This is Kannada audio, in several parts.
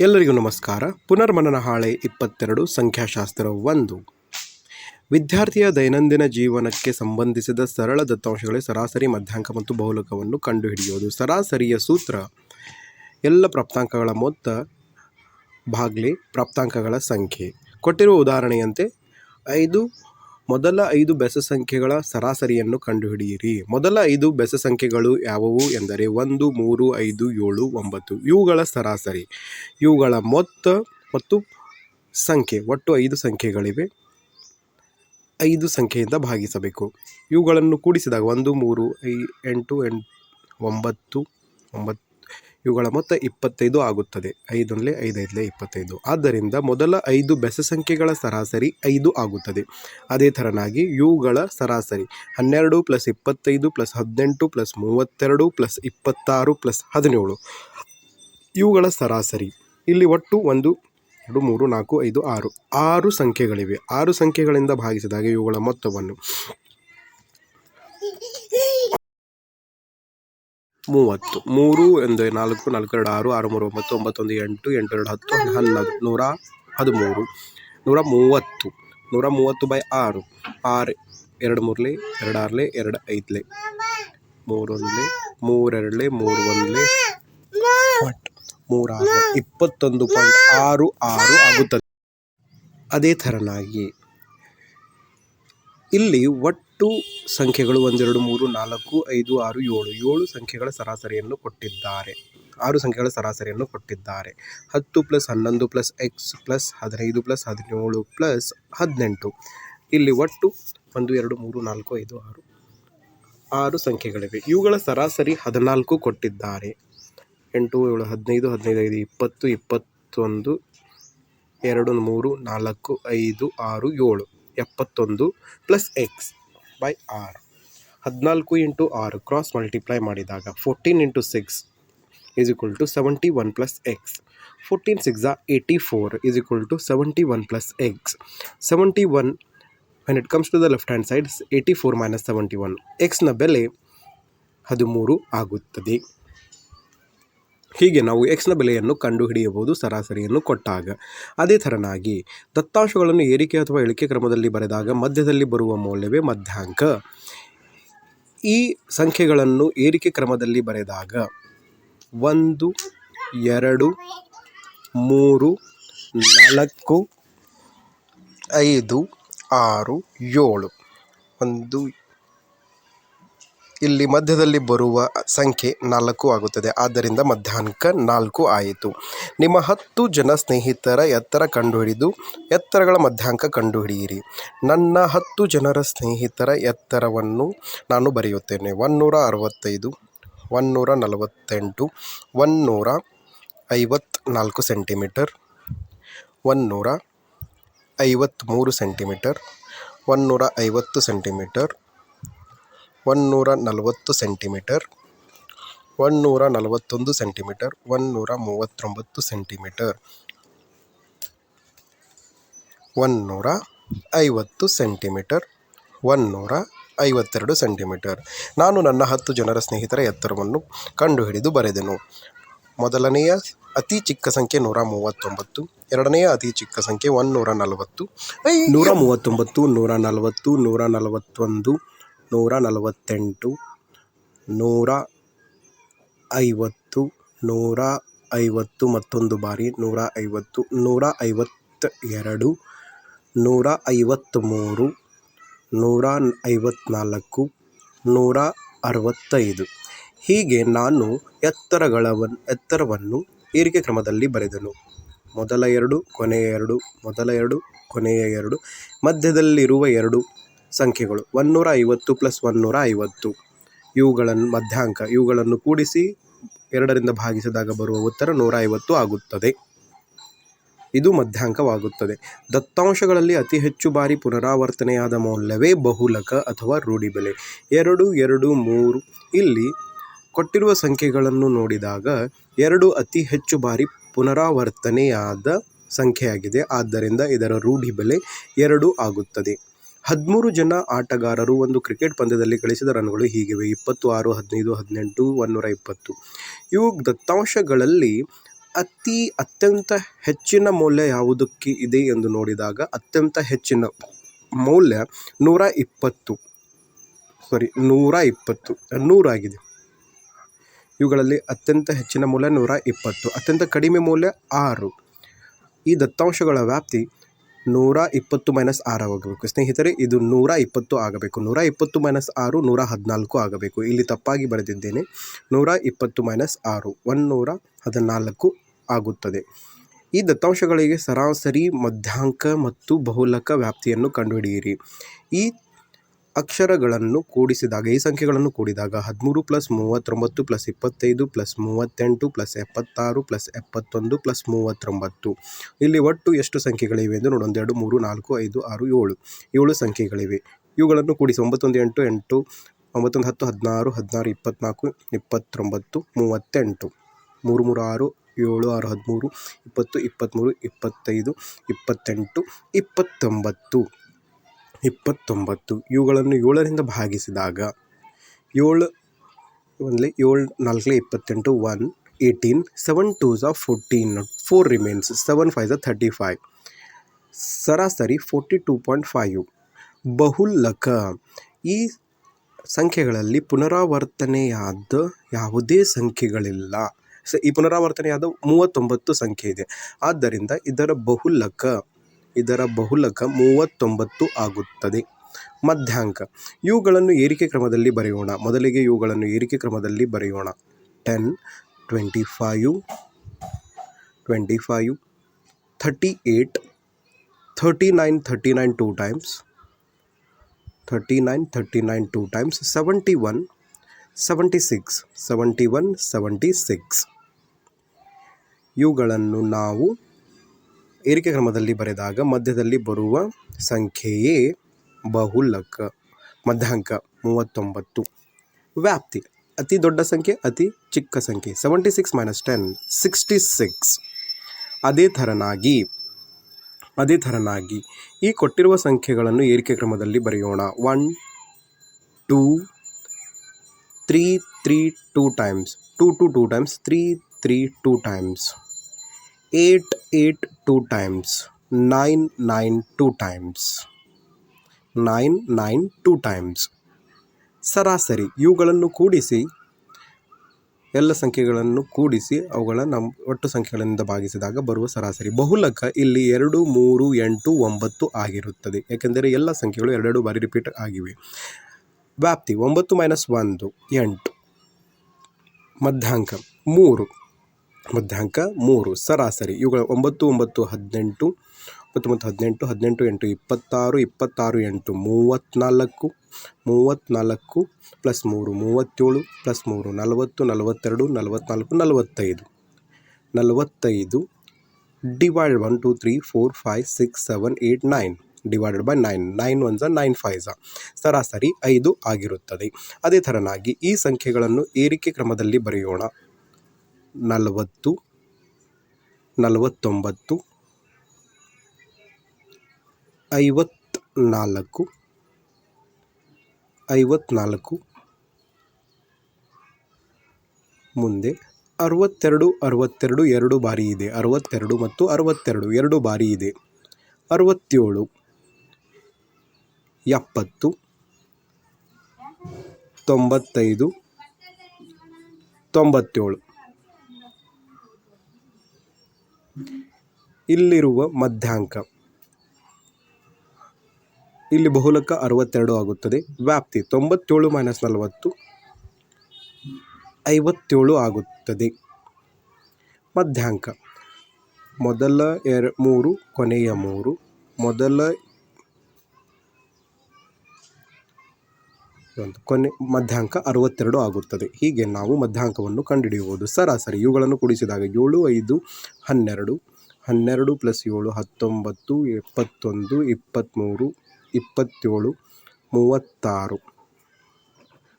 ಎಲ್ಲರಿಗೂ ನಮಸ್ಕಾರ. ಪುನರ್ಮನನ ಹಾಳೆ ಇಪ್ಪತ್ತೆರಡು, ಸಂಖ್ಯಾಶಾಸ್ತ್ರ ಒಂದು. ವಿದ್ಯಾರ್ಥಿಯ ದೈನಂದಿನ ಜೀವನಕ್ಕೆ ಸಂಬಂಧಿಸಿದ ಸರಳ ದತ್ತಾಂಶಗಳೇ ಸರಾಸರಿ, ಮಧ್ಯಾಂಕ ಮತ್ತು ಬಹುಲಕವನ್ನು ಕಂಡುಹಿಡಿಯುವುದು. ಸರಾಸರಿಯ ಸೂತ್ರ, ಎಲ್ಲ ಪ್ರಾಪ್ತಾಂಕಗಳ ಮೊತ್ತ ಭಾಗ್ಲೆ ಪ್ರಾಪ್ತಾಂಕಗಳ ಸಂಖ್ಯೆ. ಕೊಟ್ಟಿರುವ ಉದಾಹರಣೆಯಂತೆ, ಐದು ಮೊದಲ ಐದು ಬೆಸ ಸಂಖ್ಯೆಗಳ ಸರಾಸರಿಯನ್ನು ಕಂಡುಹಿಡಿಯಿರಿ. ಮೊದಲ ಐದು ಬೆಸ ಸಂಖ್ಯೆಗಳು ಯಾವುವು ಎಂದರೆ ಒಂದು, ಮೂರು, ಐದು, ಏಳು, ಒಂಬತ್ತು. ಇವುಗಳ ಸರಾಸರಿ. ಇವುಗಳ ಮೊತ್ತ ಮತ್ತು ಸಂಖ್ಯೆ. ಒಟ್ಟು ಐದು ಸಂಖ್ಯೆಗಳಿವೆ. ಐದು ಸಂಖ್ಯೆಯಿಂದ ಭಾಗಿಸಬೇಕು. ಇವುಗಳನ್ನು ಕೂಡಿಸಿದಾಗ ಒಂದು, ಮೂರು, ಐ, ಎಂಟು ಎಂಟು ಒಂಬತ್ತು ಒಂಬತ್ತು ಇವುಗಳ ಮೊತ್ತ ಇಪ್ಪತ್ತೈದು ಆಗುತ್ತದೆ. ಐದೊಂದಲೇ ಐದೈದಲೇ ಇಪ್ಪತ್ತೈದು. ಆದ್ದರಿಂದ ಮೊದಲ ಐದು ಬೆಸ ಸಂಖ್ಯೆಗಳ ಸರಾಸರಿ ಐದು ಆಗುತ್ತದೆ. ಅದೇ ಥರನಾಗಿ ಇವುಗಳ ಸರಾಸರಿ ಹನ್ನೆರಡು ಪ್ಲಸ್ ಇಪ್ಪತ್ತೈದು ಪ್ಲಸ್ ಹದಿನೆಂಟು ಪ್ಲಸ್ ಮೂವತ್ತೆರಡು ಪ್ಲಸ್ ಇಪ್ಪತ್ತಾರು ಪ್ಲಸ್ ಹದಿನೇಳು. ಇವುಗಳ ಸರಾಸರಿ. ಇಲ್ಲಿ ಒಟ್ಟು ಒಂದು, ಎರಡು, ಮೂರು, ನಾಲ್ಕು, ಐದು, ಆರು. ಆರು ಸಂಖ್ಯೆಗಳಿವೆ. ಆರು ಸಂಖ್ಯೆಗಳಿಂದ ಭಾಗಿಸಿದಾಗ ಇವುಗಳ ಮೊತ್ತವನ್ನು ಮೂವತ್ತು. ಮೂರು ಒಂದು ನಾಲ್ಕು ನಾಲ್ಕು ಎರಡು ಆರು ಆರು ಮೂರು ಒಂಬತ್ತು ಒಂಬತ್ತೊಂದು ಎಂಟು ಎಂಟು ಎರಡು ಹತ್ತು ಹನ್ನೊಂದು ನೂರ ಹದಿಮೂರು. ನೂರ ಮೂವತ್ತು. ನೂರ ಮೂವತ್ತು ಬೈ ಆರು. ಆರು ಎರಡು ಮೂರಲೆ ಎರಡು ಆರ್ಲೆ ಎರಡು ಐದ್ಲೆ. ಮೂರೊಂದ್ಲೆ ಮೂರೆರಡ್ಲೆ ಮೂರು ಒಂದ್ಲೆ. ಒಟ್ಟು ಮೂರಾರು ಇಪ್ಪತ್ತೊಂದು ಪಾಯಿಂಟ್ ಆರು ಆರು ಆಗುತ್ತದೆ. ಅದೇ ಥರನಾಗಿ. ಇಲ್ಲಿ ಒಟ್ಟು ಸಂಖ್ಯೆಗಳು ಒಂದೆರಡು ಮೂರು ನಾಲ್ಕು ಐದು ಆರು ಏಳು. ಏಳು ಸಂಖ್ಯೆಗಳ ಸರಾಸರಿಯನ್ನು ಕೊಟ್ಟಿದ್ದಾರೆ. ಆರು ಸಂಖ್ಯೆಗಳ ಸರಾಸರಿಯನ್ನು ಕೊಟ್ಟಿದ್ದಾರೆ. ಹತ್ತು ಪ್ಲಸ್ ಹನ್ನೊಂದು ಪ್ಲಸ್ ಎಕ್ಸ್ ಪ್ಲಸ್ ಹದಿನೈದು ಪ್ಲಸ್ ಹದಿನೇಳು ಪ್ಲಸ್ ಹದಿನೆಂಟು. ಇಲ್ಲಿ ಒಟ್ಟು ಒಂದು, ಎರಡು, ಮೂರು, ನಾಲ್ಕು, ಐದು, ಆರು. ಆರು ಸಂಖ್ಯೆಗಳಿವೆ. ಇವುಗಳ ಸರಾಸರಿ ಹದಿನಾಲ್ಕು ಕೊಟ್ಟಿದ್ದಾರೆ. ಎಂಟು, ಏಳು, ಹದಿನೈದು ಹದಿನೈದು, ಐದು, ಇಪ್ಪತ್ತು, ಇಪ್ಪತ್ತೊಂದು, ಎರಡು, ಮೂರು, ನಾಲ್ಕು, ಐದು, ಆರು, ಏಳು, ಎಪ್ಪತ್ತೊಂದು ಪ್ಲಸ್ ಎಕ್ಸ್ ಬೈ ಆರ್ ಹದಿನಾಲ್ಕು ಇಂಟು ಆರು ಕ್ರಾಸ್ ಮಲ್ಟಿಪ್ಲೈ ಮಾಡಿದಾಗ fourteen into six is equal to seventy one plus X fourteen six eighty four is equal to seventy one plus X seventy one when it comes to the left hand side eighty four minus seventy one ಎಕ್ಸ್ನ ಬೆಲೆ ಹದಿಮೂರು ಆಗುತ್ತದೆ. ಹೀಗೆ ನಾವು ಎಕ್ಸ್ನ ಬೆಲೆಯನ್ನು ಕಂಡುಹಿಡಿಯಬಹುದು, ಸರಾಸರಿಯನ್ನು ಕೊಟ್ಟಾಗ. ಅದೇ ಥರನಾಗಿ ದತ್ತಾಂಶಗಳನ್ನು ಏರಿಕೆ ಅಥವಾ ಇಳಿಕೆ ಕ್ರಮದಲ್ಲಿ ಬರೆದಾಗ ಮಧ್ಯದಲ್ಲಿ ಬರುವ ಮೌಲ್ಯವೇ ಮಧ್ಯಾಂಕ. ಈ ಸಂಖ್ಯೆಗಳನ್ನು ಏರಿಕೆ ಕ್ರಮದಲ್ಲಿ ಬರೆದಾಗ ಒಂದು, ಎರಡು, ಮೂರು, ನಾಲ್ಕು, ಐದು, ಆರು, ಏಳು. ಒಂದು ಇಲ್ಲಿ ಮಧ್ಯದಲ್ಲಿ ಬರುವ ಸಂಖ್ಯೆ ನಾಲ್ಕು ಆಗುತ್ತದೆ. ಆದ್ದರಿಂದ ಮಧ್ಯಾಹ್ನಕ ನಾಲ್ಕು ಆಯಿತು. ನಿಮ್ಮ ಹತ್ತು ಜನ ಸ್ನೇಹಿತರ ಎತ್ತರ ಕಂಡುಹಿಡಿದು, ಎತ್ತರಗಳ ಮಧ್ಯಾಂಕ ಕಂಡುಹಿಡಿಯಿರಿ. ನನ್ನ ಹತ್ತು ಜನರ ಸ್ನೇಹಿತರ ಎತ್ತರವನ್ನು ನಾನು ಬರೆಯುತ್ತೇನೆ. ಒನ್ನೂರ ಅರವತ್ತೈದು ಒನ್ನೂರ ನಲವತ್ತೆಂಟು ಒನ್ನೂರ ಐವತ್ನಾಲ್ಕು ಸೆಂಟಿಮೀಟರ್ ಒನ್ನೂರ ಐವತ್ತ್ಮೂರು ಸೆಂಟಿಮೀಟರ್ ಒನ್ನೂರ ಐವತ್ತು ಸೆಂಟಿಮೀಟರ್ ಒನ್ನೂರ ನಲವತ್ತು ಸೆಂಟಿಮೀಟರ್. ಒಂದುನೂರ ನಲವತ್ತೊಂದು ಸೆಂಟಿಮೀಟರ್. ಒನ್ನೂರ ಮೂವತ್ತೊಂಬತ್ತು ಸೆಂಟಿಮೀಟರ್. ಒಂದುನೂರ ಐವತ್ತು ಸೆಂಟಿಮೀಟರ್. ಒಂದುನೂರ ಐವತ್ತೆರಡು ಸೆಂಟಿಮೀಟರ್. ನಾನು ನನ್ನ ಹತ್ತು ಜನರ ಸ್ನೇಹಿತರ ಎತ್ತರವನ್ನು ಕಂಡುಹಿಡಿದು ಬರೆದೆನು. ಮೊದಲನೆಯ ಅತಿ ಚಿಕ್ಕ ಸಂಖ್ಯೆ ನೂರ ಮೂವತ್ತೊಂಬತ್ತು ಎರಡನೆಯ ಅತಿ ಚಿಕ್ಕ ಸಂಖ್ಯೆ ಒನ್ನೂರ ನಲವತ್ತು ನೂರ ಮೂವತ್ತೊಂಬತ್ತು ನೂರ ನಲವತ್ತು ನೂರ ನಲವತ್ತೊಂದು ನೂರ ನಲವತ್ತೆಂಟು, ನೂರ ಐವತ್ತು ನೂರ ಐವತ್ತು ಮತ್ತೊಂದು ಬಾರಿ, ನೂರ ಐವತ್ತು, ನೂರ ಐವತ್ತ ಎರಡು ನೂರ ಐವತ್ತ್ಮೂರು, ನೂರ ಐವತ್ತ್ನಾಲ್ಕು ನೂರ ಅರವತ್ತೈದು. ಹೀಗೆ ನಾನು ಎತ್ತರಗಳವನ್, ಎತ್ತರವನ್ನು ಏರಿಕೆ ಕ್ರಮದಲ್ಲಿ ಬರೆದನು. ಮೊದಲ ಎರಡು, ಕೊನೆಯ ಎರಡು, ಮೊದಲ ಎರಡು, ಕೊನೆಯ ಎರಡು, ಮಧ್ಯದಲ್ಲಿರುವ ಎರಡು ಸಂಖ್ಯೆಗಳು. ಒನ್ನೂರ ಐವತ್ತು ಪ್ಲಸ್ ಒನ್ನೂರ ಐವತ್ತು ಇವುಗಳನ್ನು ಮಧ್ಯಾಂಕ, ಇವುಗಳನ್ನು ಕೂಡಿಸಿ ಎರಡರಿಂದ ಭಾಗಿಸಿದಾಗ ಬರುವ ಉತ್ತರ ನೂರ ಐವತ್ತು ಆಗುತ್ತದೆ. ಇದು ಮಧ್ಯಾಂಕವಾಗುತ್ತದೆ. ದತ್ತಾಂಶಗಳಲ್ಲಿ ಅತಿ ಹೆಚ್ಚು ಬಾರಿ ಪುನರಾವರ್ತನೆಯಾದ ಮೌಲ್ಯವೇ ಬಹುಲಕ ಅಥವಾ ರೂಢಿ ಬೆಲೆ ಎರಡು ಎರಡು, ಮೂರು. ಇಲ್ಲಿ ಕೊಟ್ಟಿರುವ ಸಂಖ್ಯೆಗಳನ್ನು ನೋಡಿದಾಗ ಎರಡು ಅತಿ ಹೆಚ್ಚು ಬಾರಿ ಪುನರಾವರ್ತನೆಯಾದ ಸಂಖ್ಯೆಯಾಗಿದೆ. ಆದ್ದರಿಂದ ಇದರ ರೂಢಿ ಬೆಲೆ ಎರಡು ಆಗುತ್ತದೆ. ಹದಿಮೂರು ಜನ ಆಟಗಾರರು ಒಂದು ಕ್ರಿಕೆಟ್ ಪಂದ್ಯದಲ್ಲಿ ಗಳಿಸಿದ ರನ್ಗಳು ಹೀಗಿವೆ. ಇಪ್ಪತ್ತು ಆರು, ಹದಿನೈದು, ಹದಿನೆಂಟು ಒನ್ನೂರ ಇಪ್ಪತ್ತು. ಇವು ದತ್ತಾಂಶಗಳಲ್ಲಿ ಅತಿ ಅತ್ಯಂತ ಹೆಚ್ಚಿನ ಮೌಲ್ಯ ಯಾವುದಕ್ಕೆ ಇದೆ ಎಂದು ನೋಡಿದಾಗ ಅತ್ಯಂತ ಹೆಚ್ಚಿನ ಮೌಲ್ಯ ನೂರ ಇಪ್ಪತ್ತು. ಸಾರಿ, ನೂರ ಇಪ್ಪತ್ತು ನೂರಾಗಿದೆ ಇವುಗಳಲ್ಲಿ ಅತ್ಯಂತ ಹೆಚ್ಚಿನ ಮೌಲ್ಯ ನೂರ ಇಪ್ಪತ್ತು, ಅತ್ಯಂತ ಕಡಿಮೆ ಮೌಲ್ಯ ಆರು. ಈ ದತ್ತಾಂಶಗಳ ವ್ಯಾಪ್ತಿ ನೂರ ಇಪ್ಪತ್ತು ಮೈನಸ್ ಆರು ಆಗಬೇಕು. ಸ್ನೇಹಿತರೆ, ಇದು ನೂರ ಇಪ್ಪತ್ತು ಆಗಬೇಕು. ನೂರ ಇಪ್ಪತ್ತು ಮೈನಸ್ ಆರು, ನೂರ ಹದಿನಾಲ್ಕು ಆಗಬೇಕು. ಇಲ್ಲಿ ತಪ್ಪಾಗಿ ಬರೆದಿದ್ದೇನೆ. ನೂರ ಇಪ್ಪತ್ತು ಮೈನಸ್ ಆರು ಒನ್ನೂರ ಹದಿನಾಲ್ಕು ಆಗುತ್ತದೆ. ಈ ದತ್ತಾಂಶಗಳಿಗೆ ಸರಾಸರಿ ಮಧ್ಯಾಂಕ ಮತ್ತು ಬಹುಲಕ ವ್ಯಾಪ್ತಿಯನ್ನು ಕಂಡುಹಿಡಿಯಿರಿ. ಈ ಅಕ್ಷರಗಳನ್ನು ಕೂಡಿಸಿದಾಗ, ಈ ಸಂಖ್ಯೆಗಳನ್ನು ಕೂಡಿದಾಗ ಹದಿಮೂರು ಪ್ಲಸ್ ಮೂವತ್ತೊಂಬತ್ತು ಪ್ಲಸ್ ಇಪ್ಪತ್ತೈದು ಪ್ಲಸ್ ಮೂವತ್ತೆಂಟು ಪ್ಲಸ್ ಎಪ್ಪತ್ತಾರು ಪ್ಲಸ್ ಎಪ್ಪತ್ತೊಂದು ಪ್ಲಸ್ ಮೂವತ್ತೊಂಬತ್ತು. ಇಲ್ಲಿ ಒಟ್ಟು ಎಷ್ಟು ಸಂಖ್ಯೆಗಳಿವೆ ಎಂದು ನೋಡಿ ಎರಡು, ಮೂರು, ನಾಲ್ಕು, ಐದು, ಆರು, ಏಳು. ಏಳು ಸಂಖ್ಯೆಗಳಿವೆ. ಇವುಗಳನ್ನು ಕೂಡಿಸಿ ಒಂಬತ್ತೊಂದು, ಎಂಟು ಎಂಟು, ಒಂಬತ್ತೊಂದು, ಹತ್ತು, ಹದಿನಾರು ಹದಿನಾರು ಇಪ್ಪತ್ತ್ನಾಲ್ಕು ಇಪ್ಪತ್ತೊಂಬತ್ತು, ಮೂವತ್ತೆಂಟು. ಮೂರು ಮೂರು, ಆರು, ಏಳು, ಆರು, ಹದಿಮೂರು, ಇಪ್ಪತ್ತು, ಇಪ್ಪತ್ತ್ಮೂರು, ಇಪ್ಪತ್ತೈದು, ಇಪ್ಪತ್ತೆಂಟು, ಇಪ್ಪತ್ತೊಂಬತ್ತು. ಇಪ್ಪತ್ತೊಂಬತ್ತು. ಇವುಗಳನ್ನು ಏಳರಿಂದ ಭಾಗಿಸಿದಾಗ ಏಳು, ಒಂದ್ಲಿ ಏಳು, ನಾಲ್ಕಲೇ ಇಪ್ಪತ್ತೆಂಟು, one, eighteen, seven two Jha fourteen, four remains, seven five ಝ thirty five. ಸರಾಸರಿ ಫೋರ್ಟಿ ಟೂ ಪಾಯಿಂಟ್ ಫೈವ್. ಬಹುಲಕ ಈ ಸಂಖ್ಯೆಗಳಲ್ಲಿ ಪುನರಾವರ್ತನೆಯಾದ ಯಾವುದೇ ಸಂಖ್ಯೆಗಳಿಲ್ಲ. ಸ ಈ ಪುನರಾವರ್ತನೆಯಾದ ಮೂವತ್ತೊಂಬತ್ತು ಸಂಖ್ಯೆ ಇದೆ. ಆದ್ದರಿಂದ ಇದರ ಬಹುಲಕ ಇದರ ಬಹುಲಕ ಮೂವತ್ತೊಂಬತ್ತು ಆಗುತ್ತದೆ. ಮಧ್ಯಾಂಕ. ಇವುಗಳನ್ನು ಏರಿಕೆ ಕ್ರಮದಲ್ಲಿ ಬರೆಯೋಣ. ಮೊದಲಿಗೆ ಇವುಗಳನ್ನು ಏರಿಕೆ ಕ್ರಮದಲ್ಲಿ ಬರೆಯೋಣ. Ten, twenty five twenty five, thirty eight thirty nine thirty nine two times, thirty nine thirty nine two times, seventy one, seventy six, seventy one, seventy six. ಇವುಗಳನ್ನು ನಾವು ಏರಿಕೆ ಕ್ರಮದಲ್ಲಿ ಬರೆದಾಗ ಮಧ್ಯದಲ್ಲಿ ಬರುವ ಸಂಖ್ಯೆಯೇ ಬಹುಲಕ, ಮಧ್ಯಾಂಕ ಮೂವತ್ತೊಂಬತ್ತು. ವ್ಯಾಪ್ತಿ, ಅತಿ ದೊಡ್ಡ ಸಂಖ್ಯೆ, ಅತಿ ಚಿಕ್ಕ ಸಂಖ್ಯೆ seventy six minus ten sixty six ಅದೇ ಥರನಾಗಿ ಅದೇ ಥರನಾಗಿ ಈ ಕೊಟ್ಟಿರುವ ಸಂಖ್ಯೆಗಳನ್ನು ಏರಿಕೆ ಕ್ರಮದಲ್ಲಿ ಬರೆಯೋಣ. One two three three two times two two two times three three two times eight eight two times nine nine two times nine nine two times ಸರಾಸರಿ, ಇವುಗಳನ್ನು ಕೂಡಿಸಿ. ಎಲ್ಲ ಸಂಖ್ಯೆಗಳನ್ನು ಕೂಡಿಸಿ, ಅವುಗಳ ನಮ್ಮ ಒಟ್ಟು ಸಂಖ್ಯೆಗಳಿಂದ ಭಾಗಿಸಿದಾಗ ಬರುವ ಸರಾಸರಿ. ಬಹುಲಕ ಇಲ್ಲಿ ಎರಡು, ಮೂರು, ಎಂಟು, ಒಂಬತ್ತು ಆಗಿರುತ್ತದೆ. ಏಕೆಂದರೆ ಎಲ್ಲ ಸಂಖ್ಯೆಗಳು ಎರಡೆರಡು ಬಾರಿ ರಿಪೀಟ್ ಆಗಿವೆ. ವ್ಯಾಪ್ತಿ, ಒಂಬತ್ತು ಮೈನಸ್ ಒಂದು, ಎಂಟು. ಮಧ್ಯಾಂಕ, ಮೂರು. ಮಧ್ಯಾಂಕ ಮೂರು, ಸರಾಸರಿ ಇವುಗಳ ಒಂಬತ್ತು ಒಂಬತ್ತು, ಹದಿನೆಂಟು ಹತ್ತೊಂಬತ್ತು ಹದಿನೆಂಟು ಹದಿನೆಂಟು, ಎಂಟು, ಇಪ್ಪತ್ತಾರು ಇಪ್ಪತ್ತಾರು, ಎಂಟು, ಮೂವತ್ತ್ನಾಲ್ಕು ಮೂವತ್ತ್ನಾಲ್ಕು ಪ್ಲಸ್ ಮೂರು, ಮೂವತ್ತೇಳು ಪ್ಲಸ್ ಮೂರು, ನಲವತ್ತು, ನಲವತ್ತೆರಡು, ನಲವತ್ತ್ನಾಲ್ಕು, ನಲವತ್ತೈದು. ನಲವತ್ತೈದು divide one, two, three, four, five, six, seven eight nine. Divided by nine nine one nine five ಸರಾಸರಿ ಐದು ಆಗಿರುತ್ತದೆ. ಅದೇ ಥರನಾಗಿ ಈ ಸಂಖ್ಯೆಗಳನ್ನು ಏರಿಕೆ ಕ್ರಮದಲ್ಲಿ ಬರೆಯೋಣ. ನಲವತ್ತು, ನಲವತ್ತೊಂಬತ್ತು, ಐವತ್ನಾಲ್ಕು ಐವತ್ನಾಲ್ಕು, ಮುಂದೆ ಅರವತ್ತೆರಡು ಅರವತ್ತೆರಡು ಎರಡು ಬಾರಿ ಇದೆ. ಅರವತ್ತೆರಡು ಮತ್ತು ಅರವತ್ತೆರಡು ಎರಡು ಬಾರಿ ಇದೆ. ಅರವತ್ತೇಳು, ಎಪ್ಪತ್ತು, ತೊಂಬತ್ತೈದು, ತೊಂಬತ್ತೇಳು. ಇಲ್ಲಿರುವ ಮಧ್ಯಾಂಕ. ಇಲ್ಲಿ ಬಹುಲಕ ಅರವತ್ತೆರಡು ಆಗುತ್ತದೆ. ವ್ಯಾಪ್ತಿ ತೊಂಬತ್ತೇಳು ಮೈನಸ್ ನಲವತ್ತು, ಐವತ್ತೇಳು ಆಗುತ್ತದೆ. ಮಧ್ಯಾಂಕ. ಮೊದಲ ಎರ, ಮೂರು, ಕೊನೆಯ ಮೂರು, ಮೊದಲ ಕೊನೆ ಮಧ್ಯಾಂಕ ಅರವತ್ತೆರಡು ಆಗುತ್ತದೆ. ಹೀಗೆ ನಾವು ಮಧ್ಯಾಂಕವನ್ನು ಕಂಡುಹಿಡಿಯಬಹುದು. ಸರಾಸರಿ ಇವುಗಳನ್ನು ಕೂಡಿಸಿದಾಗ ಏಳು, ಐದು, ಹನ್ನೆರಡು ಹನ್ನೆರಡು ಪ್ಲಸ್ ಏಳು, ಹತ್ತೊಂಬತ್ತು, ಎಪ್ಪತ್ತೊಂದು ಇಪ್ಪತ್ತ್ಮೂರು ಇಪ್ಪತ್ತೇಳು, ಮೂವತ್ತಾರು.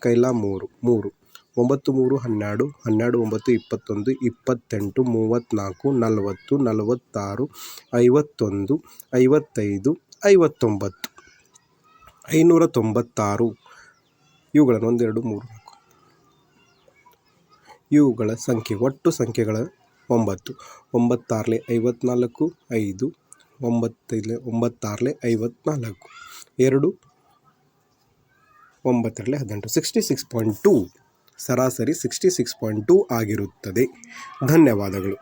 ಕೈಲ ಮೂರು ಮೂರು. ಒಂಬತ್ತು, ಮೂರು, ಹನ್ನೆರಡು ಹನ್ನೆರಡು, ಒಂಬತ್ತು, ಇಪ್ಪತ್ತೊಂದು, ಇಪ್ಪತ್ತೆಂಟು, ಮೂವತ್ತ್ನಾಲ್ಕು, ನಲವತ್ತು, ನಲವತ್ತಾರು, ಐವತ್ತೊಂದು, ಐವತ್ತೈದು, ಐವತ್ತೊಂಬತ್ತು. ಐನೂರ ತೊಂಬತ್ತಾರು. ಇವುಗಳನ್ನು ಒಂದೆರಡು ಮೂರು ನಾಲ್ಕು. ಇವುಗಳ ಸಂಖ್ಯೆ ಒಟ್ಟು ಸಂಖ್ಯೆಗಳ ಒಂಬತ್ತು. ಒಂಬತ್ತಾರಲೆ ಐವತ್ನಾಲ್ಕು, ಐದು. ಒಂಬತ್ತೈದಲೆ ಒಂಬತ್ತಾರಲೆ ಐವತ್ನಾಲ್ಕು. ಎರಡು. ಒಂಬತ್ತರಲೆ ಹದಿನೆಂಟು. ಸಿಕ್ಸ್ಟಿ ಸಿಕ್ಸ್ ಪಾಯಿಂಟ್ ಟೂ ಸರಾಸರಿ ಸಿಕ್ಸ್ಟಿ ಸಿಕ್ಸ್ ಪಾಯಿಂಟ್ ಟೂ ಆಗಿರುತ್ತದೆ. ಧನ್ಯವಾದಗಳು.